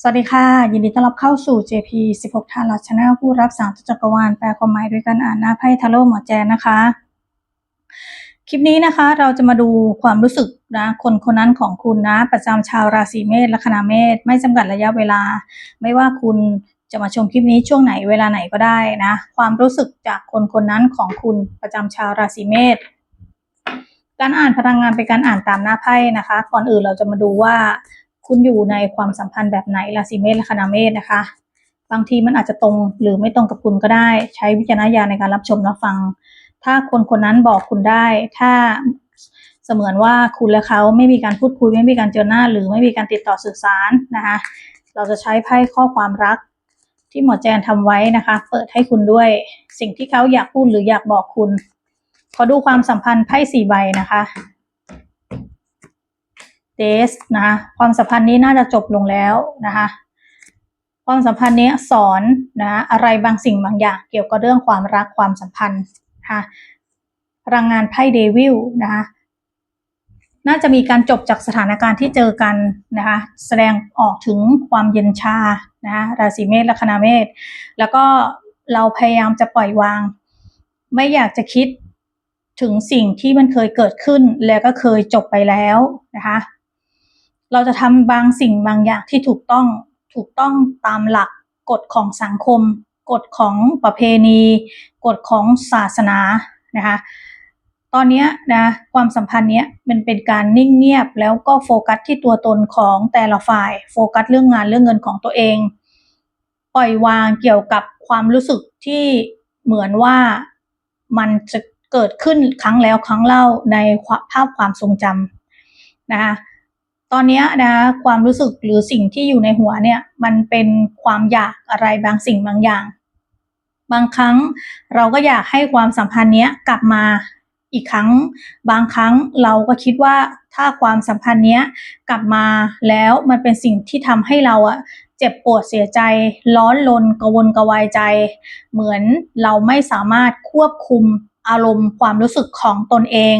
สวัสดีค่ะ ยินดีต้อนรับเข้าสู่ JP 16ทารัชแนลผู้รับสารจักรวาลแปลความหมายด้วยการอ่านหน้าไพ่ทาโร่หมอแจนนะคะ คลิปนี้นะคะเราจะมาดูความรู้สึกนะคนคนนั้นของคุณนะ ประจำชาวราศีเมษลัคนาเมษไม่จำกัดระยะเวลา ไม่ว่าคุณจะมาชมคลิปนี้ช่วงไหนเวลาไหนก็ได้นะ ความรู้สึกจากคนคนนั้นของคุณประจำชาวราศีเมษการอ่านพลังงานเป็นการอ่านตามหน้าไพ่นะคะ ก่อนอื่นเราจะมาดูว่า คุณอยู่ในความสัมพันธ์แบบไหนราศีเมษและคณาเมษนะคะ บางทีมันอาจจะตรงหรือไม่ตรงกับคุณก็ได้ ใช้วิจารณญาณในการรับชมรับฟัง ถ้าคนคนนั้นบอกคุณได้ ถ้าเสมือนว่าคุณและเขาไม่มีการพูดคุยไม่มีการเจอหน้า หรือไม่มีการติดต่อสื่อสารนะคะเราจะใช้ไพ่ข้อความรักที่หมอแจนทำไว้นะคะ เปิดให้คุณด้วย สิ่งที่เขาอยากพูดหรืออยากบอกคุณ ขอดูความสัมพันธ์ไพ่สี่ใบนะคะ เดสนะคะความสัมพันธ์นี้น่าจะจบลงแล้วนะคะความสัมพันธ์นี้สอนนะอะไรบางสิ่งบางอย่างเกี่ยวกับเรื่องความรักความสัมพันธ์นะคะพลังงานไพ่เดวิลนะคะน่าจะมีการจบจากสถานการณ์ที่เจอกันนะคะแสดงออกถึงความเย็นชานะคะราศีเมษและคณาเมษแล้วก็เราพยายามจะปล่อยวาง ไม่อยากจะคิดถึงสิ่งที่มันเคยเกิดขึ้นแล้วก็เคยจบไปแล้วนะคะ เราจะทำบางสิ่งบางอย่างที่ถูกต้องถูกต้องตามหลักกฎของสังคม กฎของประเพณี กฎของศาสนานะคะตอนนี้นะความสัมพันธ์เนี้ยมันเป็นการนิ่งเงียบแล้วก็โฟกัสที่ตัวตนของแต่ละฝ่าย โฟกัสเรื่องงานเรื่องเงินของตัวเอง ปล่อยวางเกี่ยวกับความรู้สึกที่เหมือนว่ามันจะเกิดขึ้นครั้งแล้วครั้งเล่าในภาพความทรงจำนะคะ ตอนนี้นะความรู้สึกหรือสิ่งที่อยู่ในหัวเนี่ยมันเป็นความอยากอะไรบางสิ่งบางอย่าง บางครั้งเราก็อยากให้ความสัมพันธ์เนี้ยกลับมาอีกครั้ง บางครั้งเราก็คิดว่าถ้าความสัมพันธ์เนี้ยกลับมาแล้วมันเป็นสิ่งที่ทำให้เราอะเจ็บปวดเสียใจ ร้อนรนกระวนกระวายใจ เหมือนเราไม่สามารถควบคุมอารมณ์ความรู้สึกของตนเอง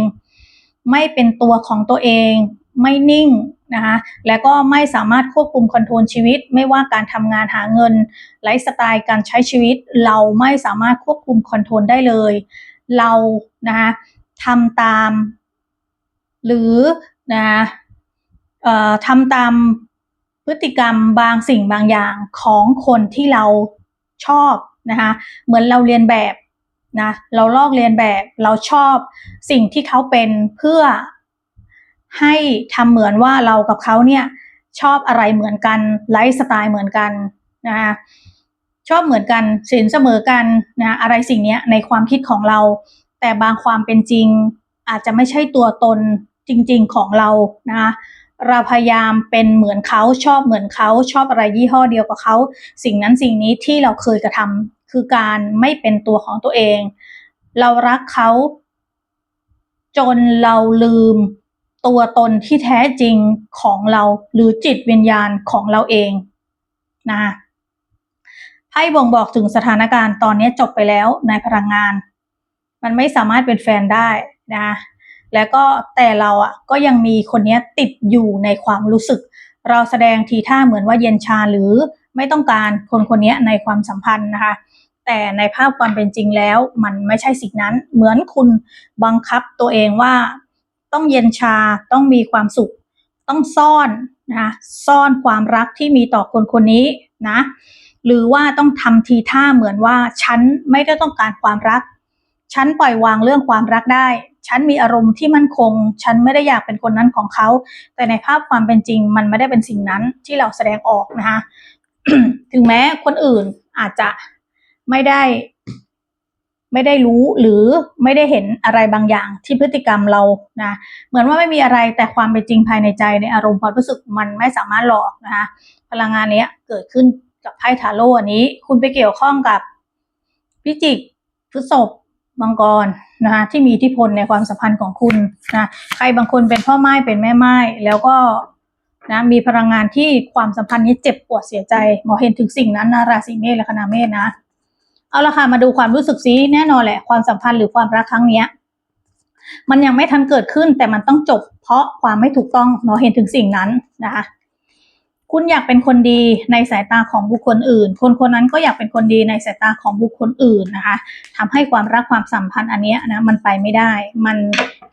ไม่เป็นตัวของตัวเอง ไม่นิ่งนะคะและก็ไม่สามารถควบคุมคอนโทรลชีวิต ไม่ว่าการทำงานหาเงินไลฟ์สไตล์การใช้ชีวิต เราไม่สามารถควบคุมคอนโทรลได้เลย เรานะคะทำตาม หรือนะคะทำตามพฤติกรรมบางสิ่งบางอย่างของคนที่เราชอบนะคะเหมือนเราเรียนแบบนะเราลอกเรียนแบบเราชอบสิ่งที่เขาเป็นเพื่อ ให้ทำเหมือนว่าเรากับเขาเนี่ยชอบอะไรเหมือนกันไลฟ์สไตล์เหมือนกันนะคะชอบเหมือนกันสินเสมอกันนะอะไรสิ่งนี้ในความคิดของเรา แต่บางความเป็นจริง อาจจะไม่ใช่ตัวตนจริง ๆของเรานะคะเราพยายามเป็นเหมือนเขาชอบเหมือนเขาชอบอะไรยี่ห้อเดียวกับเขาสิ่งนั้นสิ่งนี้ที่เราเคยกระทำคือการไม่เป็นตัวของตัวเอง เรารักเขาจนเราลืม ตัวตนที่แท้จริงของเราหรือจิตวิญญาณของเราเองนะไพ่บ่งบอกถึงสถานการณ์ตอนนี้จบไปแล้วในพลังงาน มันไม่สามารถเป็นแฟนได้นะแล้วก็แต่เราอะก็ยังมีคนนี้ติดอยู่ในความรู้สึก เราแสดงทีท่าเหมือนว่าเย็นชาหรือไม่ต้องการคนคนนี้ในความสัมพันธ์นะคะ แต่ในภาพความเป็นจริงแล้ว มันไม่ใช่สิ่งนั้นเหมือนคุณบังคับตัวเองว่า ต้องเย็นชาต้องมีความสุข ต้องซ่อนนะซ่อนความรักที่มีต่อคนคนนี้นะหรือว่าต้องทำทีท่าเหมือนว่าฉันไม่ได้ต้องการความรัก ฉันปล่อยวางเรื่องความรักได้ ฉันมีอารมณ์ที่มั่นคง ฉันไม่ได้อยากเป็นคนนั้นของเขา แต่ในภาพความเป็นจริง มันไม่ได้เป็นสิ่งนั้นที่เราแสดงออกนะคะถึงแม้คนอื่นอาจจะไม่ได้ ไม่ได้รู้หรือไม่ได้เห็นอะไรบางอย่างที่พฤติกรรมเรานะเหมือนว่าไม่มีอะไรแต่ความเป็นจริงภายในใจในอารมณ์ความรู้สึกมันไม่สามารถหลอกนะคะพลังงานนี้เกิดขึ้นกับไพ่ทาโร่อันนี้ คุณไปเกี่ยวข้องกับพิจิกพฤษภมังกรนะคะที่มีอิทธิพลในความสัมพันธ์ของคุณนะใครบางคนเป็นพ่อไม้เป็นแม่ไม้แล้วก็นะมีพลังงานที่ความสัมพันธ์นี้เจ็บปวดเสียใจหมอเห็นถึงสิ่งนั้นนะราศีเมษและคณาเมษนะ เอาละค่ะมาดูความรู้สึกซีแน่นอนแหละความสัมพันธ์หรือความรักครั้งเนี้ย มันยังไม่ทันเกิดขึ้น แต่มันต้องจบ เพราะความไม่ถูกต้องเนาะเห็นถึงสิ่งนั้นนะคะคุณอยากเป็นคนดีในสายตาของบุคคลอื่น คนคนนั้นก็อยากเป็นคนดีในสายตาของบุคคลอื่นนะคะทำให้ความรักความสัมพันธ์อันนี้นะมันไปไม่ได้ มัน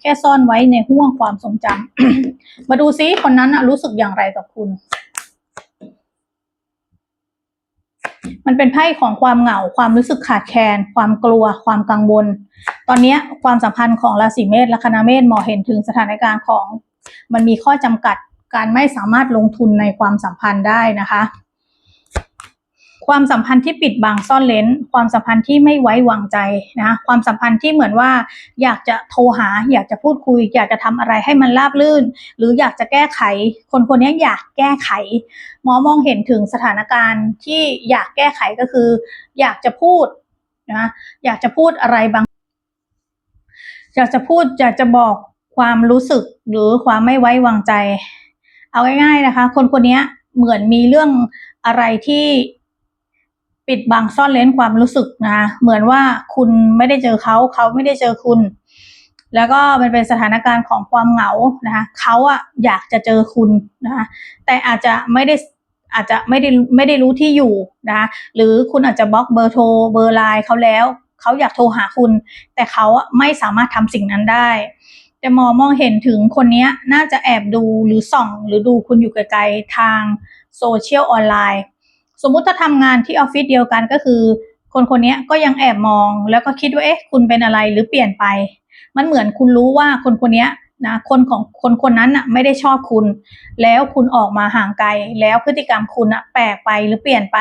แค่ซ่อนไว้ในห่วงความทรงจำมาดูซิคนนั้นนะรู้สึกอย่างไรกับคุณ มันเป็นไพ่ของความเหงา ความรู้สึกขาดแคลน ความกลัว ความกังวล ตอนนี้ความสัมพันธ์ของราศีเมษและคณะเมษมองเห็นถึงสถานการณ์ของ มันมีข้อจำกัดการไม่สามารถลงทุนในความสัมพันธ์ได้นะคะ ความสัมพันธ์ที่ปิดบังซ่อนเลนความสัมพันธ์ที่ไม่ไว้วางใจนะความสัมพันธ์ที่เหมือนว่า อยากจะโทรหา อยากจะพูดคุย อยากจะทำอะไรให้มันราบรื่น หรืออยากจะแก้ไข คนคนนี้อยากแก้ไข หมอมองเห็นถึงสถานการณ์ที่อยากแก้ไขก็คือ อยากจะพูดนะอยากจะพูดอะไรบาง อยากจะพูดอยากจะบอกความรู้สึกหรือความไม่ไว้วางใจ เอาง่ายๆนะคะ คนคนนี้เหมือนมีเรื่องอะไรที่ ปิดบังซ่อนเล้นความรู้สึกนะเหมือนว่าคุณไม่ได้เจอเขาเขาไม่ได้เจอคุณ แล้วก็มันเป็นสถานการณ์ของความเหงานะคะเขาอะอยากจะเจอคุณนะคะแต่อาจจะไม่ได้อาจจะไม่ได้ไม่ได้รู้ที่อยู่นะหรือคุณอาจจะบล็อกเบอร์โทรเบอร์ไลน์เขาแล้วเขาอยากโทรหาคุณ แต่เขาอะไม่สามารถทำสิ่งนั้นได้ แต่มองมองเห็นถึงคนนี้น่าจะแอบดูหรือส่อง หรือดูคุณอยู่ไกลๆทางโซเชียลออนไลน์ สมมุติถ้าทำงานที่ออฟฟิศเดียวกันก็คือ คนคนนี้ก็ยังแอบมองแล้วก็คิดว่าเอ๊ะคุณเป็นอะไรหรือเปลี่ยนไป มันเหมือนคุณรู้ว่าคนคนนี้ นะคนของคนคนนั้นน่ะไม่ได้ชอบคุณ แล้วคุณออกมาห่างไกล แล้วพฤติกรรมคุณน่ะแปลกไปหรือเปลี่ยนไป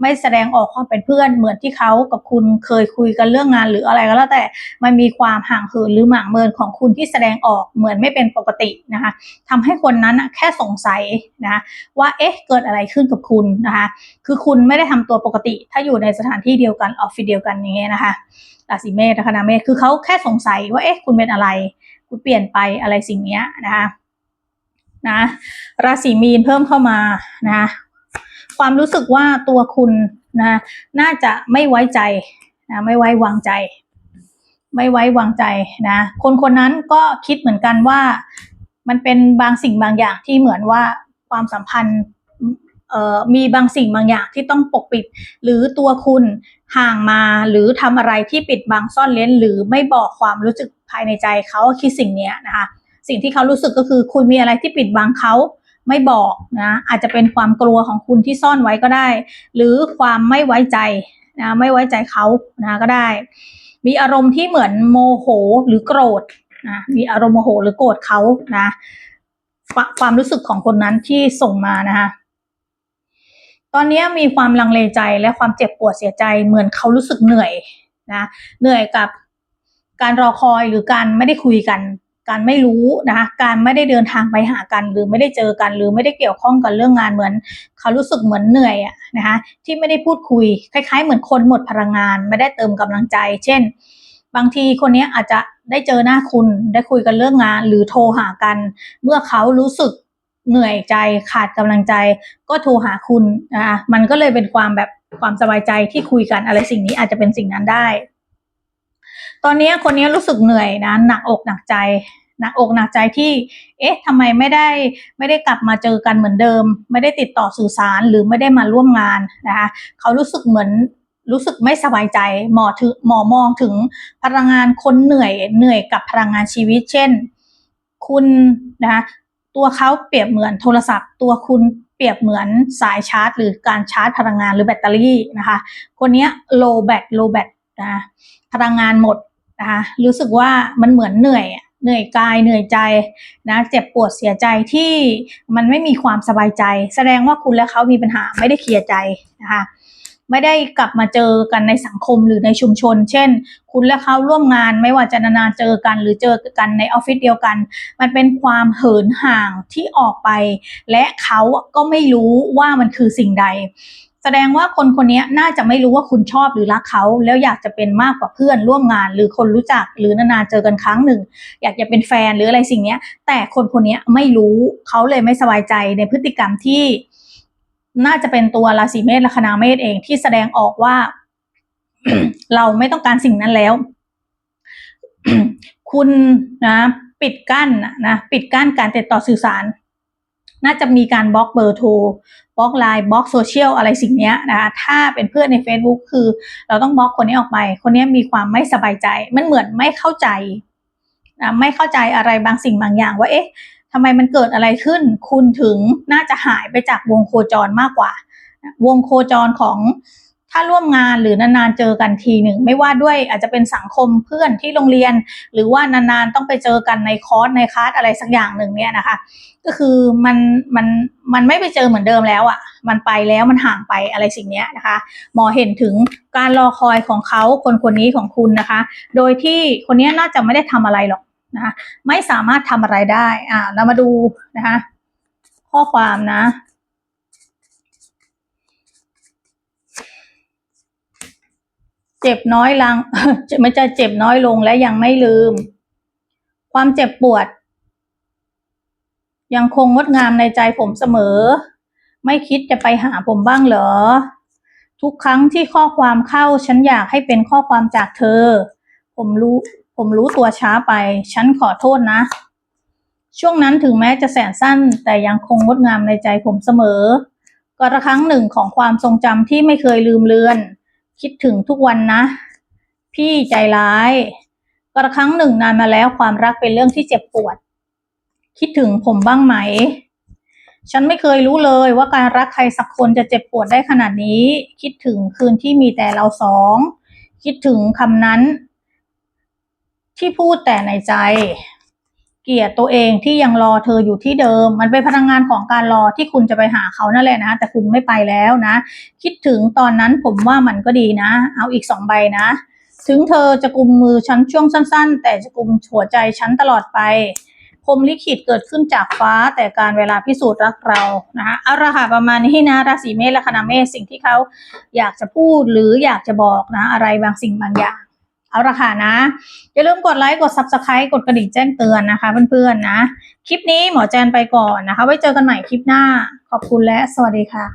ไม่แสดงออกความเป็นเพื่อนเหมือนที่เขากับคุณเคยคุยกันเรื่องงานหรืออะไรก็แล้วแต่มันมีความห่างเหินหรือหมางเมินของคุณที่แสดงออกเหมือนไม่เป็นปกตินะคะทำให้คนนั้นน่ะแค่สงสัยนะว่าเอ๊ะเกิดอะไรขึ้นกับคุณนะคะคือคุณไม่ได้ทำตัวปกติ ถ้าอยู่ในสถานที่เดียวกันออฟฟิศเดียวกันอย่างเงี้ยนะคะราศีเมษนะคะนาเมษคือเขาแค่สงสัยว่าเอ๊ะคุณเป็นอะไร คุณเปลี่ยนไปอะไรสิ่งนี้นะคะนะราศีมีนเพิ่มเข้ามานะความรู้สึกว่าตัวคุณนะน่าจะไม่ไว้ใจนะไม่ไว้วางใจ ไม่ไว้วางใจนะคนคนนั้นก็คิดเหมือนกันว่ามันเป็นบางสิ่งบางอย่างที่เหมือนว่าความสัมพันธ์ มีบางสิ่งบางอย่างที่ต้องปกปิด หรือตัวคุณห่างมาหรือทำอะไรที่ปิดบังซ่อนเล้น หรือไม่บอกความรู้สึกภายในใจเขาคิดสิ่งนี้นะคะสิ่งที่เขารู้สึกก็คือคุณมีอะไรที่ปิดบังเขาไม่บอกนะอาจจะเป็นความกลัวของคุณที่ซ่อนไว้ก็ได้ หรือความไม่ไว้ใจนะไม่ไว้ใจเขานะก็ได้ มีอารมณ์ที่เหมือนโมโหหรือโกรธนะมีอารมณ์โมโหหรือโกรธเขานะควความรู้สึกของคนนั้นที่ส่งมานะคะ ตอนนี้มีความลังเลใจและความเจ็บปวดเสียใจเหมือนเขารู้สึกเหนื่อยนะเหนื่อยกับการรอคอยหรือการไม่ได้คุยกัน การไม่รู้นะคะการไม่ได้เดินทางไปหากัน หรือไม่ได้เจอกัน หรือไม่ได้เกี่ยวข้องกันเรื่องงานเหมือน เขารู้สึกเหมือนเหนื่อยอะนะคะที่ไม่ได้พูดคุย คล้าย ๆ เหมือนคนหมดพลังงาน ไม่ได้เติมกำลังใจ เช่น บางทีคนนี้อาจจะได้เจอหน้าคุณได้คุยกันเรื่องงาน หรือโทรหากัน เมื่อเขารู้สึก เหนื่อยใจขาดกำลังใจ ก็โทรหาคุณนะคะมันก็เลยเป็นความแบบความสบายใจที่คุยกันอะไรสิ่งนี้อาจจะเป็นสิ่งนั้นได้ ตอนนี้คนนี้รู้สึกเหนื่อยนะ หนักอกหนักใจหนักอกหนักใจที่ เอ๊ะทำไมไม่ได้ไม่ได้กลับมาเจอกันเหมือนเดิม ไม่ได้ติดต่อสื่อสารหรือไม่ได้มาร่วมงานนะคะเขารู้สึกเหมือนรู้สึกไม่สบายใจหมอถึงหมอมองถึงพลังงานคนเหนื่อยเหนื่อยกับพลังงานชีวิต เช่น คุณนะคะ ตัวเขาเปรียบเหมือนโทรศัพท์ ตัวคุณเปรียบเหมือนสายชาร์จ หรือการชาร์จพลังงานหรือแบตเตอรี่นะคะ คนนี้ low bat low bat นะพลังงานหมดนะคะรู้สึกว่ามันเหมือนเหนื่อยเหนื่อยกายเหนื่อยใจนะเจ็บปวดเสียใจที่มันไม่มีความสบายใจ แสดงว่าคุณและเขามีปัญหาไม่ได้เคลียร์ใจนะคะ ไม่ได้กลับมาเจอกันในสังคมหรือในชุมชน เช่น คุณและเขาร่วมงานไม่ว่าจะนานๆเจอกัน หรือเจอกันในออฟฟิศเดียวกัน มันเป็นความเหินห่างที่ออกไป และเขาก็ไม่รู้ว่ามันคือสิ่งใด แสดงว่าคนคนนี้น่าจะไม่รู้ว่าคุณชอบหรือรักเขา แล้วอยากจะเป็นมากกว่าเพื่อนร่วมงาน หรือคนรู้จักหรือนานๆเจอกันครั้งหนึ่ง อยากจะเป็นแฟนหรืออะไรสิ่งนี้แต่คนคนนี้ไม่รู้เขาเลยไม่สบายใจในพฤติกรรมที่ น่าจะเป็นตัวราศีเมษและคณาเมษเองที่แสดงออกว่า เราไม่ต้องการสิ่งนั้นแล้ว คุณนะปิดกั้นนะปิดกั้นการติดต่อสื่อสาร น่าจะมีการบล็อกเบอร์โทรบล็อกไลน์บล็อกโซเชียลอะไรสิ่งเนี้ยนะคะถ้าเป็นเพื่อนใน Facebook คือ เราต้องบล็อกคนนี้ออกไป คนนี้มีความไม่สบายใจ มันเหมือนไม่เข้าใจนะไม่เข้าใจอะไรบางสิ่งบางอย่างว่าเอ๊ะ ทำไมมันเกิดอะไรขึ้น คุณถึงน่าจะหายไปจากวงโคจรมากกว่า วงโคจรของถ้าร่วมงานหรือนานๆเจอกันทีหนึ่ง ไม่ว่าด้วยอาจจะเป็นสังคมเพื่อนที่โรงเรียน หรือว่านานๆต้องไปเจอกันในคอร์สในคลาสอะไรสักอย่างหนึ่งเนี่ยนะคะ ก็คือมันมันมันไม่ไปเจอเหมือนเดิมแล้วอะ่ะ มันไปแล้วมันห่างไปอะไรสิ่งเนี้ยนะคะหมอเห็นถึงการรอคอยของเขาคนคนนี้ของคุณนะคะ โดยที่คนนี้น่าจะไม่ได้ทำอะไรหรอก นะไม่สามารถทำอะไรได้อ่าเรามาดูนะคะข้อความนะเจ็บน้อยลังไม่จะเจ็บน้อยลงและยังไม่ลืม ความเจ็บปวด ยังคงงดงามในใจผมเสมอ ไม่คิดจะไปหาผมบ้างเหรอ ทุกครั้งที่ข้อความเข้าฉันอยากให้เป็นข้อความจากเธอ ผมรู้ ผมรู้ตัวช้าไป ฉันขอโทษนะ ช่วงนั้นถึงแม้จะแสนสั้น แต่ยังคงงดงามในใจผมเสมอ ก็ระครั้งหนึ่งของความทรงจำที่ไม่เคยลืมเลือน คิดถึงทุกวันนะ พี่ใจร้าย ก็ระครั้งหนึ่งนานมาแล้วความรักเป็นเรื่องที่เจ็บปวด คิดถึงผมบ้างไหม ฉันไม่เคยรู้เลยว่าการรักใครสักคนจะเจ็บปวดได้ขนาดนี้ คิดถึงคืนที่มีแต่เราสองคิดถึงคำนั้น ที่พูดแต่ในใจ เกลียดตัวเองที่ยังรอเธออยู่ที่เดิม มันเป็นพลังงานของการรอที่คุณจะไปหาเขานั่นแหละนะ แต่คุณไม่ไปแล้วนะ คิดถึงตอนนั้นผมว่ามันก็ดีนะ เอาอีกสองใบนะ ถึงเธอจะกุมมือฉันช่วงสั้น ๆ แต่จะกุมหัวใจฉันตลอดไปพรมลิขิตเกิดขึ้นจากฟ้าแต่การเวลาพิสูจน์รักเรานะคะเอาละค่ะประมาณนี้นะราศีเมษและคณะเมษสิ่งที่เขาอยากจะพูดหรืออยากจะบอกนะ อะไรบางสิ่งบางอย่าง เอาละค่ะนะ อย่าลืมกดไลค์กด subscribe กดกระดิ่งแจ้งเตือนนะคะเพื่อนๆนะ คลิปนี้หมอแจนไปก่อนนะคะ ไว้เจอกันใหม่คลิปหน้า ขอบคุณและสวัสดีค่ะ